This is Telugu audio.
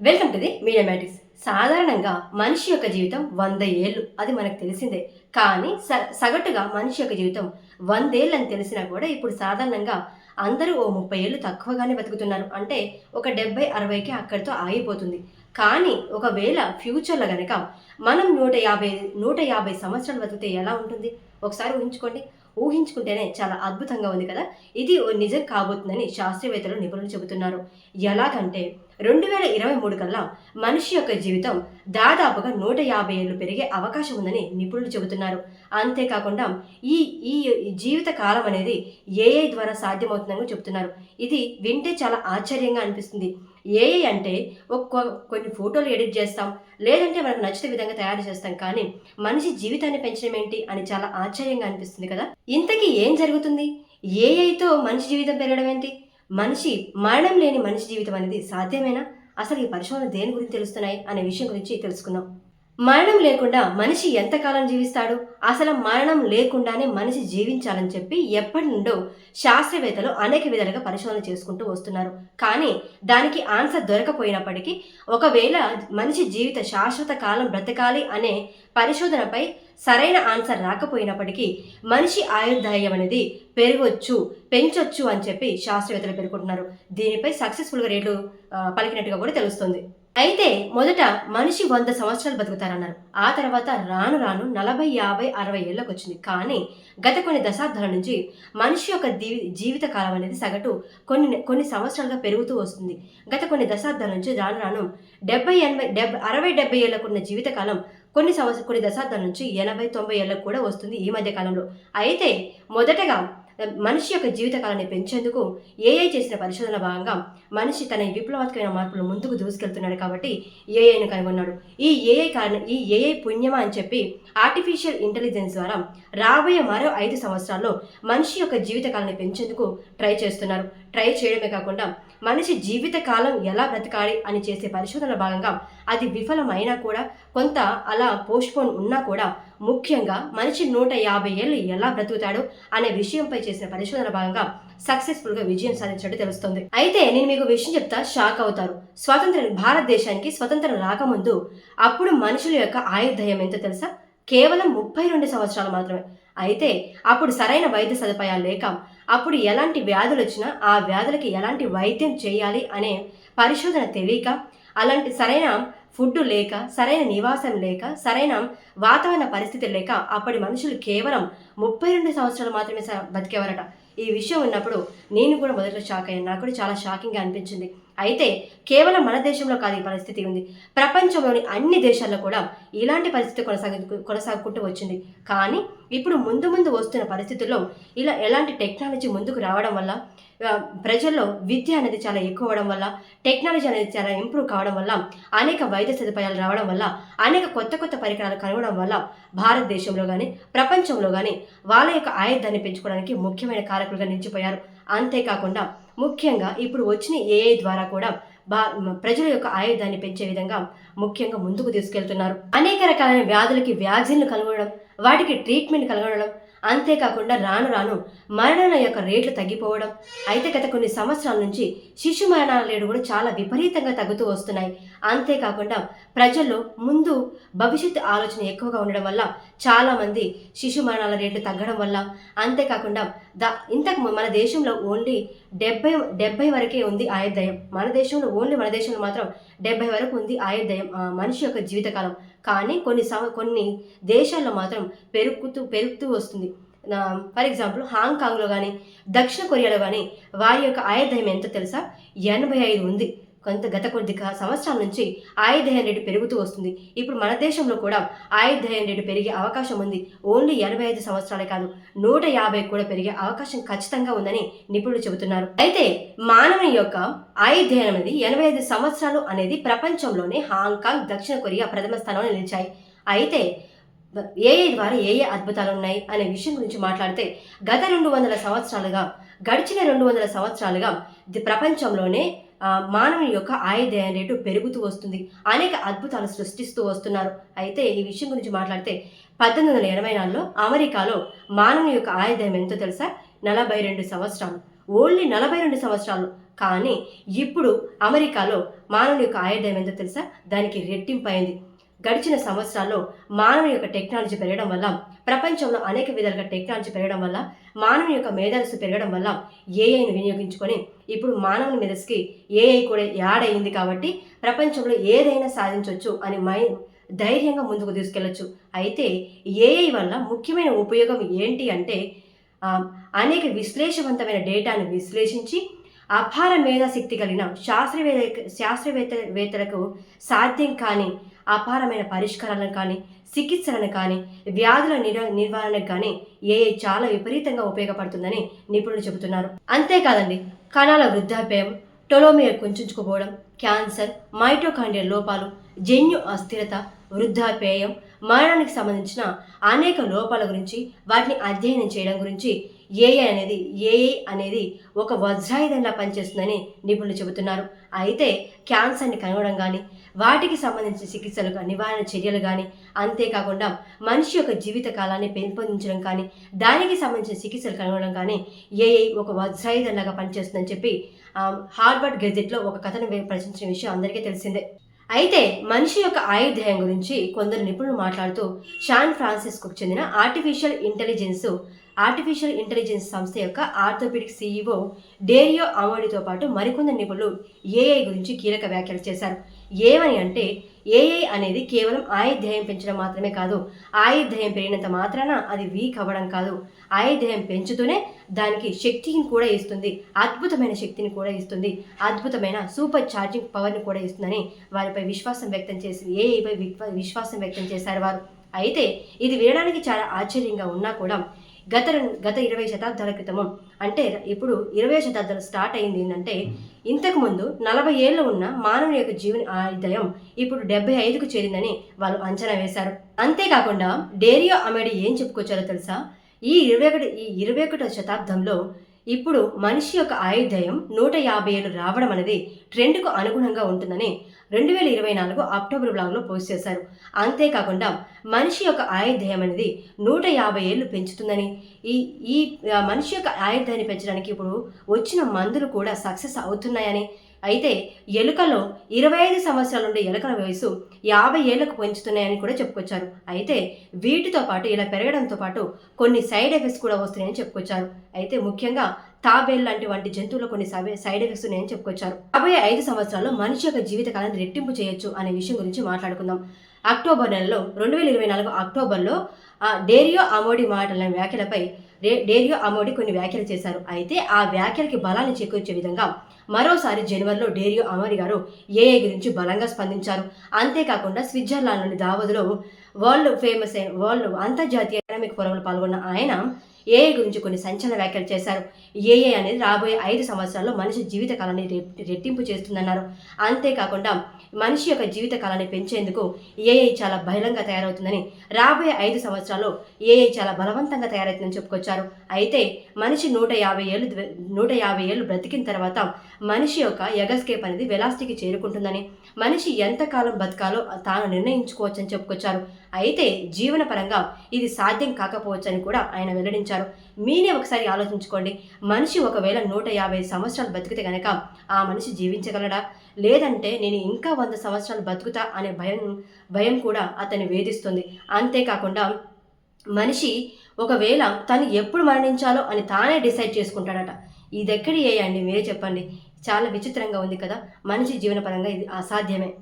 Welcome to the media matics సాధారణంగా మనిషి యొక్క జీవితం వంద ఏళ్ళు అది మనకు తెలిసిందే. కానీ స సగటుగా మనిషి యొక్క జీవితం వందేళ్ళు అని తెలిసినా కూడా ఇప్పుడు సాధారణంగా అందరూ ఓ ముప్పై ఏళ్ళు తక్కువగానే బతుకుతున్నారు. అంటే ఒక డెబ్బై అరవైకి అక్కడితో ఆగిపోతుంది. కానీ ఒకవేళ ఫ్యూచర్లో గనక మనం నూట యాభై నూట యాభై సంవత్సరాలు బతికితే ఎలా ఉంటుంది? ఒకసారి ఊహించుకోండి. ఊహించుకుంటేనే చాలా అద్భుతంగా ఉంది కదా? ఇది ఓ నిజం కాబోతుందని శాస్త్రవేత్తలు నిపుణులు చెబుతున్నారు. ఎలాగంటే రెండు వేల ఇరవై మూడు కల్లా మనిషి యొక్క జీవితం దాదాపుగా నూట యాభై ఏళ్ళు పెరిగే అవకాశం ఉందని నిపుణులు చెబుతున్నారు. అంతేకాకుండా ఈ ఈ జీవిత కాలం అనేది ఏఐ ద్వారా సాధ్యమవుతుందని చెబుతున్నారు. ఇది వింటే చాలా ఆశ్చర్యంగా అనిపిస్తుంది. ఏఐ అంటే ఒక్క కొన్ని ఫోటోలు ఎడిట్ చేస్తాం లేదంటే మనకు నచ్చిన విధంగా తయారు చేస్తాం కానీ మనిషి జీవితాన్ని పెంచడం ఏంటి అని చాలా ఆశ్చర్యంగా అనిపిస్తుంది కదా. ఇంతకీ ఏం జరుగుతుంది? ఏఐతో మనిషి జీవితం పెరగడం ఏంటి? మనిషి మరణం లేని మనిషి జీవితం అనేది సాధ్యమేనా? అసలు ఈ పరిశోధన దేని గురించి తెలుస్తున్నాయి? అనే విషయం గురించి తెలుసుకుందాం. మరణం లేకుండా మనిషి ఎంతకాలం జీవిస్తాడు? అసలు మరణం లేకుండానే మనిషి జీవించాలని చెప్పి ఎప్పటి నుండో శాస్త్రవేత్తలు అనేక విధాలుగా పరిశోధన చేసుకుంటూ వస్తున్నారు. కానీ దానికి ఆన్సర్ దొరకపోయినప్పటికీ ఒకవేళ మనిషి జీవిత శాశ్వత కాలం బ్రతకాలి అనే పరిశోధనపై సరైన ఆన్సర్ రాకపోయినప్పటికీ మనిషి ఆయుర్దాయం అనేది పెరగొచ్చు పెంచొచ్చు అని చెప్పి శాస్త్రవేత్తలు పేర్కొంటున్నారు. దీనిపై సక్సెస్ఫుల్గా రేట్లు పలికినట్టుగా కూడా తెలుస్తుంది. అయితే మొదట మనిషి వంద సంవత్సరాలు బతుకుతారన్నారు. ఆ తర్వాత రాను రాను నలభై యాభై అరవై ఏళ్ళకి వచ్చింది కానీ గత కొన్ని దశాబ్దాల నుంచి మనిషి యొక్క జీవి జీవిత కాలం అనేది సగటు కొన్ని కొన్ని సంవత్సరాలుగా పెరుగుతూ వస్తుంది. గత కొన్ని దశాబ్దాల నుంచి రాను రాను డెబ్బై ఎనభై డెబ్బై అరవై డెబ్బై ఏళ్ళకు ఉన్న జీవితకాలం కొన్ని సంవత్సరం కొన్ని దశాబ్దాల నుంచి ఎనభై తొంభై ఏళ్ళకు కూడా వస్తుంది ఈ మధ్య కాలంలో. అయితే మొదటగా మనిషి యొక్క జీవితకాలాన్ని పెంచేందుకు ఏఐ చేసిన పరిశోధన భాగంగా మనిషి తన విప్లవాత్మకమైన మార్పులు ముందుకు దూసుకెళ్తున్నాడు కాబట్టి ఏఐను కనుగొన్నాడు. ఈ ఏఐ కారణం ఈ ఏఐ పుణ్యమా అని చెప్పి ఆర్టిఫిషియల్ ఇంటెలిజెన్స్ ద్వారా రాబోయే మరో ఐదు సంవత్సరాల్లో మనిషి యొక్క జీవితకాలాన్ని పెంచేందుకు ట్రై చేస్తున్నారు. ట్రై చేయడమే కాకుండా మనిషి జీవితకాలం ఎలా బ్రతకాలి అని చేసే పరిశోధన భాగంగా అది విఫలమైనా కూడా కొంత అలా పోస్ట్పోన్ ఉన్నా కూడా ముఖ్యంగా మనిషి నూట యాభై ఏళ్ళు ఎలా బ్రతుకుతాడు అనే విషయంపై చేసిన పరిశోధన భాగంగా సక్సెస్ఫుల్గా విజయం సాధించినట్టు తెలుస్తుంది. అయితే నేను మీకు విషయం చెప్తా షాక్ అవుతారు. స్వతంత్ర భారతదేశానికి స్వతంత్రం రాకముందు అప్పుడు మనుషుల యొక్క ఆయుర్దయం ఎంతో తెలుసా? కేవలం ముప్పై రెండు సంవత్సరాలు మాత్రమే. అయితే అప్పుడు సరైన వైద్య సదుపాయాలు లేక అప్పుడు ఎలాంటి వ్యాధులు వచ్చినా ఆ వ్యాధులకి ఎలాంటి వైద్యం చేయాలి అనే పరిశోధన తెలియక అలాంటి సరైన ఫుడ్ లేక సరైన నివాసం లేక సరైన వాతావరణ పరిస్థితి లేక అప్పటి మనుషులు కేవలం ముప్పై రెండు సంవత్సరాలు మాత్రమే బతికేవారట. ఈ విషయం ఉన్నప్పుడు నేను కూడా మొదట్లో షాక్ అయ్యాను. నాకు కూడా చాలా షాకింగ్గా అనిపించింది. అయితే కేవలం మన దేశంలో కాదు ఈ పరిస్థితి ఉంది. ప్రపంచంలోని అన్ని దేశాల్లో కూడా ఇలాంటి పరిస్థితి కొనసాగు కొనసాగుకుంటూ వచ్చింది. కానీ ఇప్పుడు ముందు ముందు వస్తున్న పరిస్థితుల్లో ఇలా ఎలాంటి టెక్నాలజీ ముందుకు రావడం వల్ల ప్రజల్లో విద్య అనేది చాలా ఎక్కువ అవడం వల్ల టెక్నాలజీ అనేది చాలా ఇంప్రూవ్ కావడం వల్ల అనేక వైద్య సదుపాయాలు రావడం వల్ల అనేక కొత్త కొత్త పరికరాలు కనుగొనడం వల్ల భారతదేశంలో కానీ ప్రపంచంలో కానీ వాళ్ళ యొక్క ఆయుధాన్ని పెంచుకోవడానికి ముఖ్యమైన కారకులుగా నిలిచిపోయారు. అంతేకాకుండా ముఖ్యంగా ఇప్పుడు వచ్చిన ఏఐ ద్వారా కూడా బా ప్రజల యొక్క ఆయుధాన్ని పెంచే విధంగా ముఖ్యంగా ముందుకు తీసుకెళ్తున్నారు. అనేక రకాలైన వ్యాధులకి వ్యాక్సిన్లు కనుగొనడం వాటికి ట్రీట్మెంట్ కనుగొనడం అంతేకాకుండా రాను రాను మరణాల యొక్క రేట్లు తగ్గిపోవడం అయితే గత కొన్ని సంవత్సరాల నుంచి శిశు మరణాల రేటు కూడా చాలా విపరీతంగా తగ్గుతూ వస్తున్నాయి. అంతేకాకుండా ప్రజల్లో ముందు భవిష్యత్తు ఆలోచన ఎక్కువగా ఉండడం వల్ల చాలామంది శిశు మరణాల రేట్లు తగ్గడం వల్ల అంతేకాకుండా ద ఇంతకు మన దేశంలో ఓన్లీ డెబ్బై డెబ్బై వరకే ఉంది ఆయుర్దయం. మన దేశంలో ఓన్లీ మన దేశంలో మాత్రం డెబ్బై వరకు ఉంది ఆయుర్దయం మనిషి యొక్క జీవితకాలం. కానీ కొన్ని సమ కొన్ని దేశాల్లో మాత్రం పెరుగుతూ పెరుగుతూ వస్తుంది. ఫర్ ఎగ్జాంపుల్ హాంకాంగ్లో కానీ దక్షిణ కొరియాలో కానీ వారి యొక్క ఆయుర్దయం ఎంతో తెలుసా? ఎనభై ఐదు ఉంది. కొంత గత కొద్ది సంవత్సరాల నుంచి ఆయుధయం రేటు పెరుగుతూ వస్తుంది. ఇప్పుడు మన దేశంలో కూడా ఆయుధయం రేటు పెరిగే అవకాశం ఉంది. ఓన్లీ ఎనభై ఐదు సంవత్సరాలే కాదు నూట యాభై కూడా పెరిగే అవకాశం ఖచ్చితంగా ఉందని నిపుణులు చెబుతున్నారు. అయితే మానవుని యొక్క ఆయుర్దాయం అనేది ఎనభై ఐదు సంవత్సరాలు అనేది ప్రపంచంలోనే హాంకాంగ్ దక్షిణ కొరియా ప్రథమ స్థానంలో నిలిచాయి. అయితే ఏఏ ద్వారా ఏ ఏ అద్భుతాలు ఉన్నాయి అనే విషయం గురించి మాట్లాడితే గత రెండు వందల సంవత్సరాలుగా గడిచిన రెండు వందల సంవత్సరాలుగా ప్రపంచంలోనే మానవుని యొక్క ఆయుర్దాయం రేటు పెరుగుతూ వస్తుంది. అనేక అద్భుతాలు సృష్టిస్తూ వస్తున్నారు. అయితే ఈ విషయం గురించి మాట్లాడితే పద్దెనిమిది వందల ఎనభై నాలుగులో అమెరికాలో మానవుని యొక్క ఆయుర్దాయం ఎంతో తెలుసా? నలభై రెండు సంవత్సరాలు. ఓన్లీ నలభై రెండు సంవత్సరాలు. కానీ ఇప్పుడు అమెరికాలో మానవుని యొక్క ఆయుర్దాయం ఎంతో తెలుసా? దానికి రెట్టింపైంది గడిచిన సంవత్సరాల్లో మానవుని యొక్క టెక్నాలజీ పెరగడం వల్ల ప్రపంచంలో అనేక విధాలుగా టెక్నాలజీ పెరగడం వల్ల మానవుని యొక్క మేధస్సు పెరగడం వల్ల ఏఐని వినియోగించుకొని ఇప్పుడు మానవుని మెదస్కి ఏఐ కూడా యాడ్ అయింది కాబట్టి ప్రపంచంలో ఏదైనా సాధించవచ్చు అని మై ధైర్యంగా ముందుకు తీసుకెళ్ళొచ్చు అయితే ఏఐ వల్ల ముఖ్యమైన ఉపయోగం ఏంటి అంటే అనేక విశ్లేషవంతమైన డేటాను విశ్లేషించి అపార మేధాశక్తి కలిగిన శాస్త్రవేత్త శాస్త్రవేత్త వేత్తలకు సాధ్యం కాని అపారమైన పరిష్కారాలను కానీ చికిత్సలను కానీ వ్యాధుల నిర నిర్వహణకు కానీ ఏఐ చాలా విపరీతంగా ఉపయోగపడుతుందని నిపుణులు చెబుతున్నారు. అంతేకాదండి కణాల వృద్ధాప్యం టొలోమియర్ కుంచుకుపోవడం క్యాన్సర్ మైటోకాండియల్ లోపాలు జన్యు అస్థిరత వృద్ధాప్యయం మరణానికి సంబంధించిన అనేక లోపాల గురించి వాటిని అధ్యయనం చేయడం గురించి ఏఐ అనేది ఏఐ అనేది ఒక వజ్రాయుధంలా పనిచేస్తుందని నిపుణులు చెబుతున్నారు. అయితే క్యాన్సర్ని కనుగొనడం కానీ వాటికి సంబంధించిన చికిత్సలు నివారణ చర్యలు కానీ అంతేకాకుండా మనిషి యొక్క జీవిత కాలాన్ని పెంపొందించడం కానీ దానికి సంబంధించిన చికిత్సలు కనుగొనడం కానీ ఏఐ ఒక వజ్రాయుధంలాగా పనిచేస్తుందని చెప్పి హార్వర్డ్ గెజెట్లో ఒక కథను వే- ప్రచురించిన విషయం అందరికీ తెలిసిందే. అయితే మనిషి యొక్క ఆయుర్ధ్యాయం గురించి కొందరు నిపుణులు మాట్లాడుతూ శాన్ ఫ్రాన్సిస్కు చెందిన ఆర్టిఫిషియల్ ఇంటెలిజెన్స్ ఆర్టిఫిషియల్ ఇంటెలిజెన్స్ సంస్థ యొక్క ఆర్థోపెడిక్ సీఈఓ డేరియో అమోడితో పాటు మరికొందరు నిపుణులు ఏఐ గురించి కీలక వ్యాఖ్యలు చేశారు. ఏమని అంటే ఏఐ అనేది కేవలం ఆయుర్దాయం పెంచడం మాత్రమే కాదు. ఆయుర్దాయం పెరిగినంత మాత్రాన అది వీక్ అవ్వడం కాదు. ఆయుర్దాయం పెంచుతూనే దానికి శక్తిని కూడా ఇస్తుంది. అద్భుతమైన శక్తిని కూడా ఇస్తుంది. అద్భుతమైన సూపర్ ఛార్జింగ్ పవర్ని కూడా ఇస్తుందని వారిపై విశ్వాసం వ్యక్తం చేసి ఏఐపై విశ్వాసం వ్యక్తం చేశారు వారు. అయితే ఇది వినడానికి చాలా ఆశ్చర్యంగా ఉన్నా కూడా గత గత ఇరవై శతాబ్దాల క్రితము. అంటే ఇప్పుడు ఇరవై శతాబ్దాలు స్టార్ట్ అయింది ఏంటంటే ఇంతకు ముందు నలభై ఏళ్ళు ఉన్న మానవుని యొక్క జీవన ఆదాయం ఇప్పుడు డెబ్బై ఐదుకు చేరిందని వాళ్ళు అంచనా వేశారు. అంతేకాకుండా డేరియో అమెడి ఏం చెప్పుకొచ్చారో తెలుసా? ఈ ఇరవై ఒకటి ఈ ఇరవై ఒకటో శతాబ్దంలో ఇప్పుడు మనిషి యొక్క ఆయుర్దాయం నూట యాభై ఏళ్ళు రావడం అనేది ట్రెండ్కు అనుగుణంగా ఉంటుందని రెండు వేల ఇరవై నాలుగు అక్టోబర్ బ్లాగ్లో పోస్ట్ చేశారు. అంతేకాకుండా మనిషి యొక్క ఆయుర్దాయం అనేది నూట యాభై ఏళ్ళు పెంచుతుందని. ఈ ఈ మనిషి యొక్క ఆయుధ్యాన్ని పెంచడానికి ఇప్పుడు వచ్చిన మందులు కూడా సక్సెస్ అవుతున్నాయని అయితే ఎలుకలో ఇరవై ఐదు సంవత్సరాల నుండి ఎలుకల వయసు యాభై ఏళ్ళకు పెంచుతున్నాయని కూడా చెప్పుకొచ్చారు. అయితే వీటితో పాటు ఇలా పెరగడంతో పాటు కొన్ని సైడ్ ఎఫెక్ట్స్ కూడా వస్తున్నాయని చెప్పుకొచ్చారు. అయితే ముఖ్యంగా తాబేల్ లాంటి వంటి జంతువులు కొన్ని సైడ్ ఎఫెక్ట్స్ ఉన్నాయని చెప్పుకొచ్చారు. రాబోయే ఐదు సంవత్సరాల్లో మనిషి యొక్క జీవిత కాలాన్ని రెట్టింపు చేయొచ్చు అనే విషయం గురించి మాట్లాడుకుందాం. అక్టోబర్ నెలలో రెండు వేల ఇరవై నాలుగు అక్టోబర్లో ఆ, డేరియో అమోడి మాటల వ్యాఖ్యలపై డే- డేరియో అమోడి కొన్ని వ్యాఖ్యలు చేశారు. అయితే ఆ వ్యాఖ్యలకి బలాన్ని చేకూర్చే విధంగా మరోసారి జనవరిలో డేరియో అమోడి గారు ఏఐ గురించి బలంగా స్పందించారు. అంతేకాకుండా స్విట్జర్లాండ్లోని దావోదులో వరల్డ్ ఫేమస్ అయిన వరల్డ్ అంతర్జాతీయ ఎకనామిక్ ఫోరంలో పాల్గొన్న ఆయన ఏఐ గురించి కొన్ని సంచలన వ్యాఖ్యలు చేశారు. ఏఐ అనేది రాబోయే ఐదు సంవత్సరాల్లో మనిషి జీవితకాలాన్ని రెట్టింపు చేస్తుందన్నారు. అంతేకాకుండా మనిషి యొక్క జీవితకాలాన్ని పెంచేందుకు ఏఐ చాలా బలంగా తయారవుతుందని రాబోయే ఐదు సంవత్సరాల్లో ఏఐ చాలా బలవంతంగా తయారవుతుందని చెప్పుకొచ్చారు. అయితే మనిషి నూట యాభై ఏళ్ళు నూట యాభై ఏళ్ళు బ్రతికిన తర్వాత మనిషి యొక్క ఎగస్కేప్ అనేది వెలాసిటీకి చేరుకుంటుందని మనిషి ఎంతకాలం బతకాలో తాను నిర్ణయించుకోవచ్చని చెప్పుకొచ్చారు. అయితే జీవనపరంగా ఇది సాధ్యం కాకపోవచ్చని కూడా ఆయన వెల్లడించారు. మీనే ఒకసారి ఆలోచించుకోండి. మనిషి ఒకవేళ నూట యాభై సంవత్సరాలు బతికితే గనక ఆ మనిషి జీవించగలడా? లేదంటే నేను ఇంకా వంద సంవత్సరాలు బతుకుతా అనే భయం భయం కూడా అతన్ని వేధిస్తుంది. అంతేకాకుండా మనిషి ఒకవేళ తను ఎప్పుడు మరణించాలో అని తానే డిసైడ్ చేసుకుంటాడట. ఇది ఎక్కడి ఏ అండి? మీరే చెప్పండి. చాలా విచిత్రంగా ఉంది కదా. మనిషి జీవనపరంగా ఇది అసాధ్యమే.